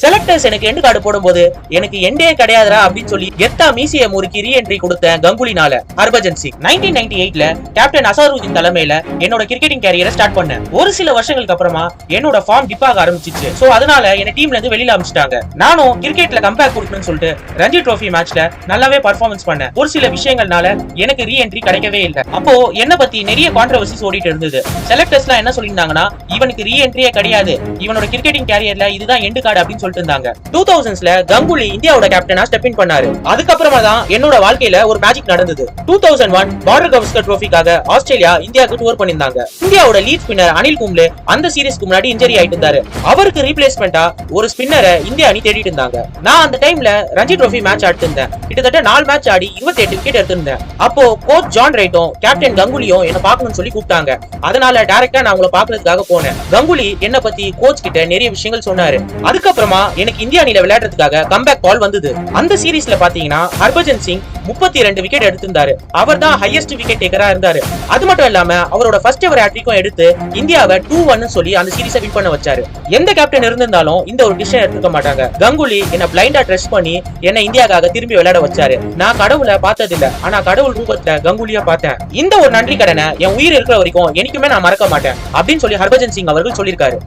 Selectors எனக்கு end card போடும்போது எனக்கு எண்டே கிடையாதுரா அப்படின்னு சொல்லி எத்தா மீசிய முறுக்கி ரீஎன்ட்ரி கொடுத்த கங்குலினால. ஹர்பஜன் சிங் நைன்டீன் நைன்டி எயிட்ல கேப்டன் அசாருதீன் தலைமையில என்னோட கிரிக்கெட்டிங் கேரியரை ஸ்டார்ட் பண்ணேன். ஒரு சில வருஷங்களுக்கு அப்புறமா என்னோட ஃபார்ம் டிப் ஆக ஆரம்பிச்சிச்சு. சோ அதனால என்ன டீம்ல இருந்து வெளியில அமிச்சிட்டாங்க நானும் கிரிக்கெட்ல கம்பேக் கொடுக்கணும்னு சொல்லிட்டு ரஞ்சி ட்ரோஃபி மேட்ச்ல நல்லாவே பர்ஃபார்மன்ஸ் பண்ணேன். ஒரு சில விஷயங்கள்னால எனக்கு ரீஎன்ட்ரி கிடைக்கவே இல்லை. அப்போ என்ன பத்தி நிறைய கான்ட்ரவர்சிஸ் ஓடிட்டு இருந்தது. செலக்டர்ஸ்லாம் என்ன சொல்லியிருந்தாங்கன்னா இவனுக்கு ரீஎன்ட்ரியே கிடையாது. இவனோட கிரிக்கெட்டிங் கேரியர்ல இதுதான் எண்டு கார்டு அப்படின்னு சொல்லிட்டு இருந்தாங்க. டூ தௌசண்ட்ஸ்ல கங்குலி இந்தியாவோட கேப்டனா ஸ்டெப் இன் பண்ணாரு. அதுக்கப்புறமா தான் என்னோட வாழ்க்கையில ஒரு மேஜிக் நடந்தது. Two thousand one Border Gavaskar ட்ரோஃபிக்காக Australia இந்தியாவுக்கு டூர் பண்ணியிருந்தாங்க. இந்தியாவோட லீட் ஸ்பின்னர் அனில் கும்ளே அந்த சீரீஸ்க்கு முன்னாடி இன்ஜரி ஆயிட்டு இருந்தாரு. அவருக்கு ரீப்ளேஸ்மெண்டா ஒரு ஸ்பின்னரை இந்தியா அணி தேடிட்டு இருந்தாங்க. நான் அந்த டைம்ல ரஞ்சி ட்ரோஃபி மேட்ச் ஆடிட்டு இருந்தேன் கிட்டத்தட்ட நாலு மேட்ச் ஆடி இருபத்தி எட்டு விக்கெட் எடுத்திருந்தேன். அப்போ கோச் ஜான் ரைட்டும் கேப்டன் கங்குலியும் என்ன பார்க்கணும்னு சொல்லி கூப்பிட்டாங்க. அதனால டைரக்டா நான் உங்களை பாக்குறதுக்காக போனேன். கங்குலி என்ன பத்தி கோச் கிட்ட நிறைய விஷயங்கள் சொன்னாரு. அதுக்கப்புறமா எனக்கு இந்திய அணியில விளையாடுறதுக்காக கம்பேக் கால் வந்தது. அந்த சீரீஸ்ல பாத்தீங்கன்னா ஹர்பஜன் சிங் முப்பத்தி ரெண்டு விக்கெட் எடுத்திருந்தாரு. அவர் தான் ஹையஸ்ட் விக்கெட் டேக்கரா இருந்தாரு. அது மட்டும் இல்லாம அவரோட ஃபர்ஸ்ட் எவர் ஹேட்ரிக்கும் எடுத்து இந்தியாவை டூ ஒன்னு சொல்லி அந்த சீரிஸை வின் பண்ண வச்சாரு. எந்த கேப்டன் இருந்திருந்தாலும் இந்த ஒரு டிசிஷன் எடுத்துக்க மாட்டாங்க. கங்குலி என்ன பிளைண்டா ட்ரெஸ் பண்ணி என்ன இந்தியாக்காக திரும்பி விளையாட வச்சாரு. நான் கடவுளை பார்த்தது இல்ல ஆனா கடவுள் ரூபத்துல கங்குலியா பார்த்தேன். இந்த ஒரு நன்றி கடனை என் உயிர் இருக்கிற வரைக்கும் என்னைக்குமே நான் மறக்க மாட்டேன். அப்படின்னு சொல்லி ஹர்பஜன் சிங் அவர்கள் சொல்லியிருக்காரு.